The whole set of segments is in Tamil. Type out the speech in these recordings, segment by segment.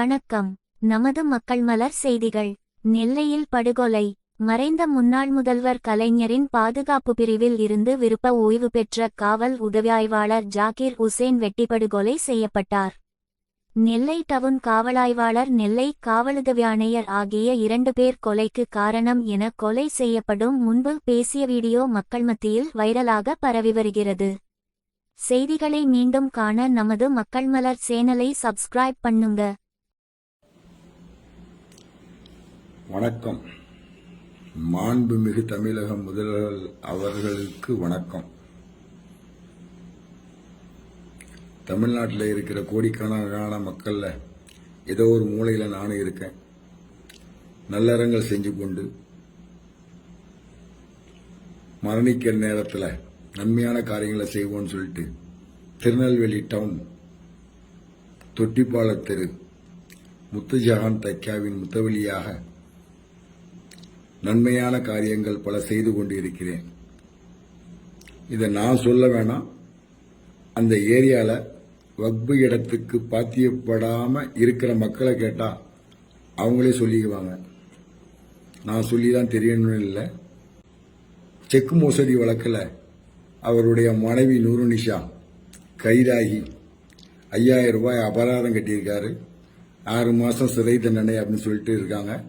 வணக்கம். நமது மக்கள் மலர் செய்திகள். நெல்லையில் படுகொலை. மறைந்த முன்னாள் முதல்வர் கலைஞரின் பாதுகாப்பு பிரிவில் இருந்து விருப்ப ஓய்வு பெற்ற காவல் உதவி ஆய்வாளர் ஜாகிர் உசேன் வெட்டிப்படுகொலை செய்யப்பட்டார். நெல்லை டவுன் காவலாய்வாளர் நெல்லை காவலுதவி ஆணையர் ஆகிய இரண்டு பேர் கொலைக்கு காரணம் என கொலை செய்யப்படும் முன்பு பேசிய வீடியோ மக்கள் மத்தியில் வைரலாக பரவி வருகிறது. செய்திகளை மீண்டும் காண நமது மக்கள் மலர் சேனலை சப்ஸ்கிரைப் பண்ணுங்க. வணக்கம். மாண்புமிகு தமிழக முதல்வர் அவர்களுக்கு வணக்கம். தமிழ்நாட்டில் இருக்கிற கோடிக்கணக்கான மக்களில் ஏதோ ஒரு மூலையில் நானும் இருக்கேன். நல்லறங்கள் செஞ்சு கொண்டு மரணிக்கிற நேரத்தில் நன்மையான காரியங்களை செய்வோம்னு சொல்லிட்டு திருநெல்வேலி டவுன் தொட்டிப்பால தெரு முத்துஜஹான் தைக்காவின் முத்தவழியாக நன்மையான காரியங்கள் பல செய்து கொண்டு இருக்கிறேன் இதை நான் சொல்ல வேணாம். அந்த ஏரியாவில் வக்பு இடத்துக்கு பாத்தியப்படாமல் இருக்கிற மக்களை கேட்டால் அவங்களே சொல்லிக்குவாங்க. நான் சொல்லி தான் தெரியணும்னு இல்லை. செக் மோசடி வழக்கில் அவருடைய மனைவி நூருனிஷா கைதாகி ஐயாயிரம் ரூபாய் அபராதம் கட்டியிருக்காரு. ஆறு மாதம் சிறை தண்டனை அப்படின்னு சொல்லிட்டு இருக்காங்க.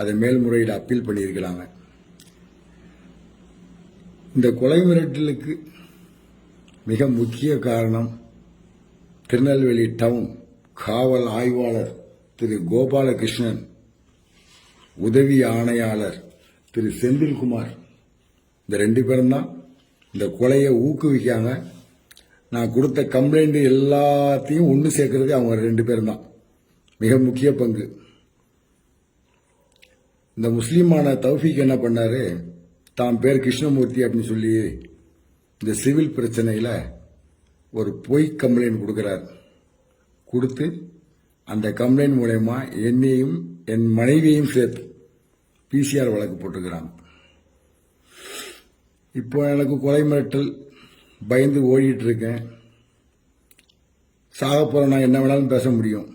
அதை மேல்முறையீடு அப்பீல் பண்ணியிருக்கிறாங்க. இந்த கொலை மிரட்டலுக்கு மிக முக்கிய காரணம் திருநெல்வேலி டவுன் காவல் ஆய்வாளர் திரு கோபாலகிருஷ்ணன் உதவி ஆணையாளர் திரு செந்தில்குமார். இந்த ரெண்டு பேரும் தான் இந்த கொலையை ஊக்குவிக்காங்க நான் கொடுத்த கம்ப்ளைண்ட் எல்லாத்தையும் ஒன்று சேர்க்கறது அவங்க ரெண்டு பேரும் தான். மிக முக்கிய பங்கு. இந்த முஸ்லீமான தௌஃபீக் என்ன பண்ணாரு? தான் பேர் கிருஷ்ணமூர்த்தி அப்படின்னு சொல்லி இந்த சிவில் பிரச்சனையில் ஒரு பொய் கம்ப்ளைண்ட் கொடுக்குறார். கொடுத்து அந்த கம்ப்ளைண்ட் மூலயமா என்னையும் என் மனைவியையும் சேர்த்து பிசிஆர் வழக்கு போட்டுக்கிறாங்க இப்போ எனக்கு கொலை மிரட்டல் பயந்து ஓடிட்டு இருக்கேன். சாக போகிற நான் என்ன வேணாலும் பேச முடியும்.